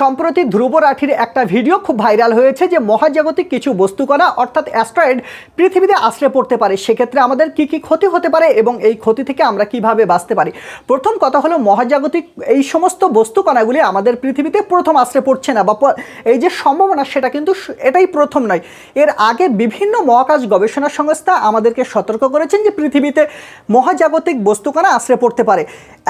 সম্প্রতি ধ্রুব রাঠির একটা ভিডিও খুব ভাইরাল হয়েছে যে মহাজাগতিক কিছু বস্তুকণা অর্থাৎ অ্যাস্ট্রয়েড, পৃথিবীতে আশ্রে পড়তে পারে। সেক্ষেত্রে আমাদের কি কি ক্ষতি হতে পারে এবং এই ক্ষতি থেকে আমরা কীভাবে বাঁচতে পারি? প্রথম কথা হলো মহাজাগতিক এই সমস্ত বস্তুকণাগুলি আমাদের পৃথিবীতে প্রথম আশ্রে পড়ছে না, বা এই যে সম্ভাবনা সেটা কিন্তু এটাই প্রথম নয়। এর আগে বিভিন্ন মহাকাশ গবেষণা সংস্থা আমাদেরকে সতর্ক করেছেন যে পৃথিবীতে মহাজাগতিক বস্তুকণা আশ্রে পড়তে পারে।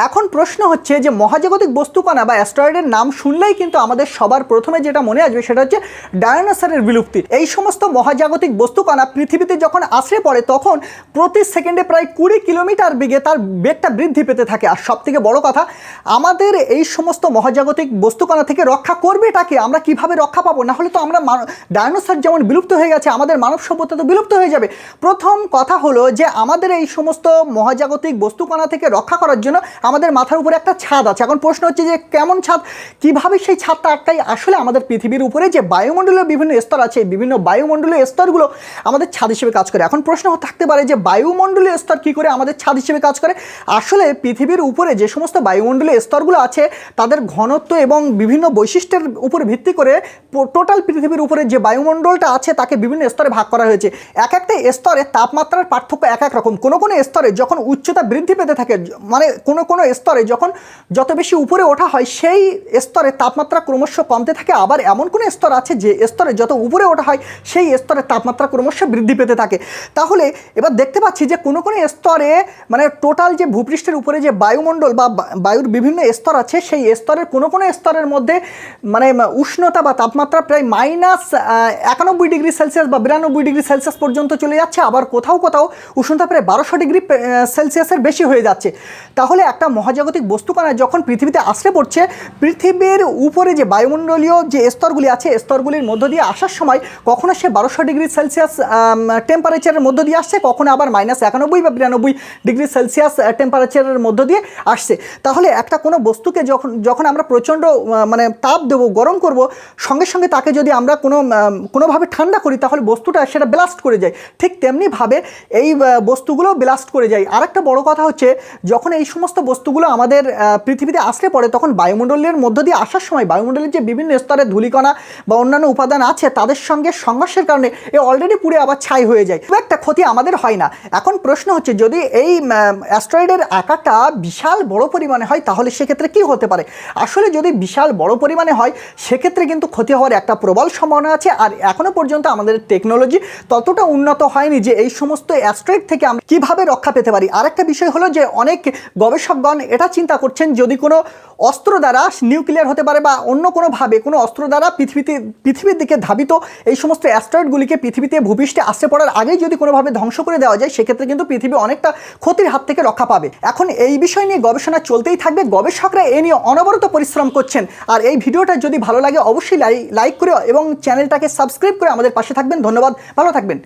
এখন প্রশ্ন হচ্ছে যে মহাজাগতিক বস্তুকণা বা অ্যাস্ট্রয়েডের নাম শুনলেই কিন্তু আমাদের সবার প্রথমে যেটা মনে আসবে সেটা হচ্ছে ডায়নোসরের বিলুপ্তি। এই সমস্ত মহাজাগতিক বস্তুকণা পৃথিবীতে যখন আশ্রে পড়ে, তখন প্রতি সেকেন্ডে প্রায় কুড়ি কিলোমিটার বেগে তার বেগটা বৃদ্ধি পেতে থাকে। আর সব থেকে বড় কথা, আমাদের এই সমস্ত মহাজাগতিক বস্তুকণা থেকে রক্ষা করবে এটাকে আমরা কীভাবে রক্ষা পাবো? না হলে তো আমরা ডায়নোসর যেমন বিলুপ্ত হয়ে গেছে, আমাদের মানব সভ্যতা তো বিলুপ্ত হয়ে যাবে। প্রথম কথা হলো যে, আমাদের এই সমস্ত মহাজাগতিক বস্তুকণা থেকে রক্ষা করার জন্য আমাদের মাথার উপরে একটা ছাদ আছে। এখন প্রশ্ন হচ্ছে যে, কেমন ছাদ? কীভাবে সেই ছাদটা আটকাই আসলে আমাদের পৃথিবীর উপরে যে বায়ুমণ্ডলীয় বিভিন্ন স্তর আছে, বিভিন্ন বায়ুমণ্ডলীয় স্তরগুলো আমাদের ছাদ হিসেবে কাজ করে। এখন প্রশ্ন থাকতে পারে যে বায়ুমণ্ডলীয় স্তর কী করে আমাদের ছাদ হিসেবে কাজ করে? আসলে পৃথিবীর উপরে যে সমস্ত বায়ুমণ্ডলীয় স্তরগুলো আছে, তাদের ঘনত্ব এবং বিভিন্ন বৈশিষ্ট্যের উপর ভিত্তি করে টোটাল পৃথিবীর উপরে যে বায়ুমণ্ডলটা আছে, তাকে বিভিন্ন স্তরে ভাগ করা হয়েছে। এক একটা স্তরে তাপমাত্রার পার্থক্য এক এক রকম। কোনো কোনো স্তরে যখন উচ্চতা বৃদ্ধি পেতে থাকে মানে কোনো কোনো স্তরে যখন যত বেশি উপরে ওঠা হয়, সেই স্তরে তাপমাত্রা ক্রমশ কমতে থাকে, আবার এমন কোনো স্তর আছে যে স্তরে যত উপরে ওঠা হয়, সেই স্তরে তাপমাত্রা ক্রমশ বৃদ্ধি পেতে থাকে। তাহলে এবার দেখতে পাচ্ছি যে কোনো কোনো স্তরে মানে টোটাল যে ভূপৃষ্ঠের উপরে যে বায়ুমণ্ডল বা বায়ুর বিভিন্ন স্তর আছে, সেই স্তরের কোনো কোনো স্তরের মধ্যে মানে উষ্ণতা বা তাপমাত্রা প্রায় মাইনাস একানব্বই ডিগ্রি সেলসিয়াস বা বিরানব্বই ডিগ্রি সেলসিয়াস পর্যন্ত চলে যাচ্ছে, আবার কোথাও কোথাও উষ্ণতা প্রায় বারোশো ডিগ্রি সেলসিয়াসের বেশি হয়ে যাচ্ছে। তাহলে একটা মহাজাগতিক বস্তুকণা যখন পৃথিবীতে আশ্রে পড়ছে, পৃথিবীর উপরে যে বায়ুমণ্ডলীয় যে স্তরগুলি আছে, স্তরগুলির মধ্য দিয়ে আসার সময় কখনো সে বারোশো ডিগ্রি সেলসিয়াস টেম্পারেচারের মধ্য দিয়ে আসছে, কখনো আবার মাইনাস একানব্বই বা বিরানব্বই ডিগ্রি সেলসিয়াস টেম্পারেচারের মধ্য দিয়ে আসছে। তাহলে একটা কোনো বস্তুকে যখন যখন আমরা প্রচণ্ড মানে তাপ দেবো, গরম করব, সঙ্গে সঙ্গে তাকে যদি আমরা কোনো কোনোভাবে ঠান্ডা করি, তাহলে বস্তুটা সেটা ব্লাস্ট করে যায়। ঠিক তেমনিভাবে এই বস্তুগুলো ব্লাস্ট করে যায়। আর একটা বড় কথা হচ্ছে, যখন এই সমস্ত বস্তুগুলো আমাদের পৃথিবীতে আশ্রে পড়ে, তখন বায়ুমণ্ডলের মধ্য দিয়ে আসার সময় বায়ুমণ্ডলের যে বিভিন্ন স্তরে ধূলিকণা বা অন্যান্য উপাদান আছে, তাদের সঙ্গে সংঘর্ষের কারণে এ অলরেডি পুড়ে আবার ছাই হয়ে যায়। খুব একটা ক্ষতি আমাদের হয় না। এখন প্রশ্ন হচ্ছে, যদি এই অ্যাস্ট্রয়েডের আকারটা বিশাল বড় পরিমাণে হয়, তাহলে সেক্ষেত্রে কি হতে পারে? আসলে যদি বিশাল বড় পরিমাণে হয়, সেক্ষেত্রে কিন্তু ক্ষতি হওয়ার একটা প্রবল সম্ভাবনা আছে। আর এখনও পর্যন্ত আমাদের টেকনোলজি ততটা উন্নত হয়নি যে এই সমস্ত অ্যাস্ট্রয়েড থেকে আমরা কীভাবে রক্ষা পেতে পারি। আরেকটা বিষয় হলো যে, অনেক গবেষকগণ এটা চিন্তা করছেন, যদি কোনো অস্ত্র দ্বারা নিউক্লিয়ার হতে পারে বা অন্য কোনোভাবে কোনো অস্ত্র দ্বারা পৃথিবীতে, পৃথিবীর দিকে ধাবিত এই সমস্ত অ্যাস্ট্রয়েডগুলিকে পৃথিবীতে ভূপৃষ্ঠে আসতে পড়ার আগেই যদি কোনোভাবে ধ্বংস করে দেওয়া যায়, সেক্ষেত্রে কিন্তু পৃথিবী অনেকটা ক্ষতির হাত থেকে রক্ষা পাবে। এখন এই বিষয় নিয়ে গবেষণা চলতেই থাকবে। গবেষকরা এ নিয়ে অনবরত পরিশ্রম করছেন। আর এই ভিডিওটা যদি ভালো লাগে, অবশ্যই লাইক করে এবং চ্যানেলটাকে সাবস্ক্রাইব করে আমাদের পাশে থাকবেন। ধন্যবাদ। ভালো থাকবেন।